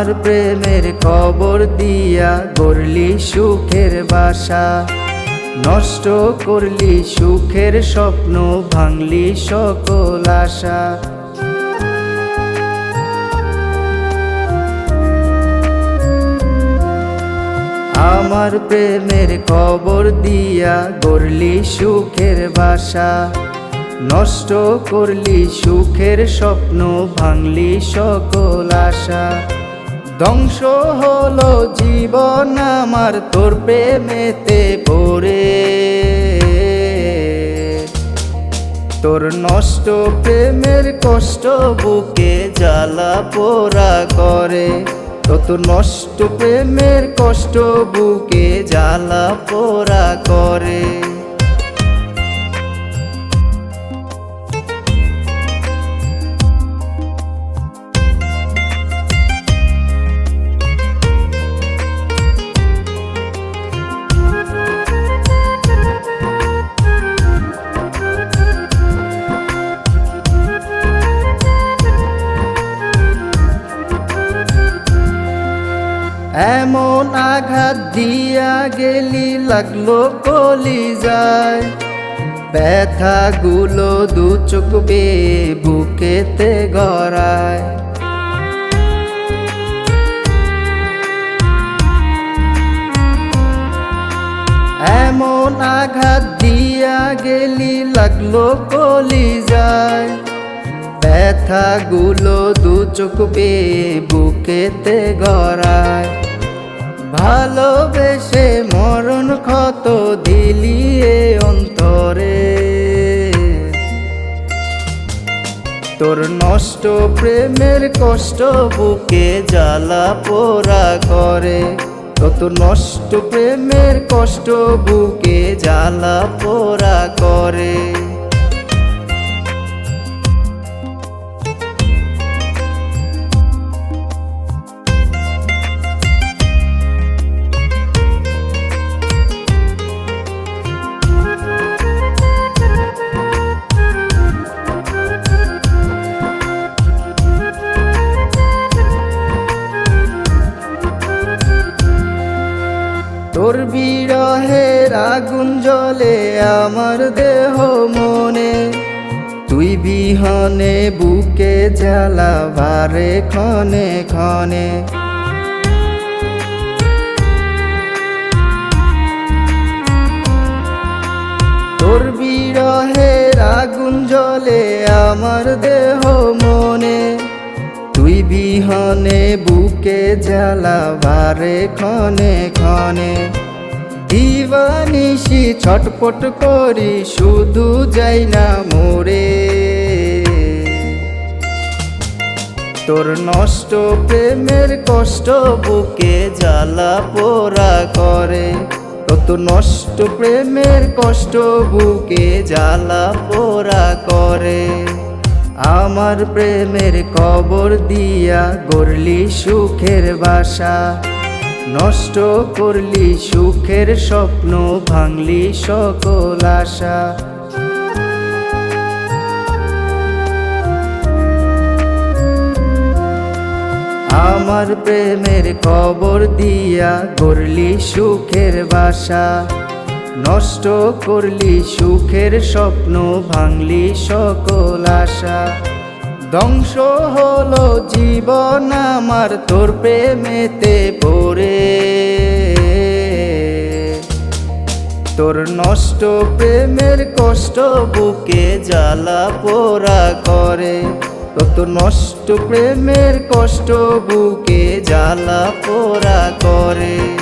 আমার প্রেমের খবর দিয়া গড়লি সুখের বাসা। নষ্ট করলি সুখের স্বপ্ন, ভাঙলি সকল আশা। আমার প্রেমের খবর দিয়া গড়লি সুখের বাসা। নষ্ট করলি সুখের স্বপ্ন, ভাঙলি সকল আশা। ধ্বংস হলো জীবন আমার তোর প্রেমেতে পড়ে তোর নষ্ট প্রেমের কষ্ট বুকে জ্বালা পোড়া করে। তত নষ্ট প্রেমের কষ্ট বুকে জ্বালা পোড়া করে। এমন আঘাত দিয়া গেলি, লাগল কলি যায়। ব্যথাগুলো দু চোখ বুকেতে গড়ায়। এমন আঘাত দিয়া গেলি, লাগল কলি যায়। ব্যথাগুলো দু চোখ বুকেতে গড়ায়। ভালোবেসে মরণ ক্ষত দিলিয়ে অন্তরে। তোর নষ্ট প্রেমের কষ্ট বুকে জ্বালা পোড়া করে। তত নষ্ট প্রেমের কষ্ট বুকে জ্বালা পোড়া করে। তোর বিরহের আগুন জ্বলে আমার দেহ মনে। তুই বিহনে বুকে জ্বালা ভারে ক্ষণে ক্ষণে। তোর বিরহের আগুন জ্বলে আমার দেহ মনে। বিহনে বুকে জ্বালা বারে ক্ষণে ক্ষণে। দিবানিসি ছটপট করি, শুধু যাই না মোরে। তোর নষ্ট প্রেমের কষ্ট বুকে জ্বালা পোড়া করে। তত নষ্ট প্রেমের কষ্ট বুকে জ্বালা পোড়া করে। আমার প্রেমের কবর দিয়া গড়লি সুখের বাসা। নষ্ট করলি সুখের স্বপ্ন, ভাঙলি সকল আশা। আমার প্রেমের কবর দিয়া গড়লি সুখের বাসা। নষ্ট করলি সুখের স্বপ্ন, ভাঙলি সকল আশা। ধ্বংস হলো জীবন আমার, তোর প্রেমেতে পড়ে। তোর নষ্ট প্রেমের কষ্ট বুকে জ্বালা পোড়া করে। তত নষ্ট প্রেমের কষ্ট বুকে জ্বালা পোড়া করে।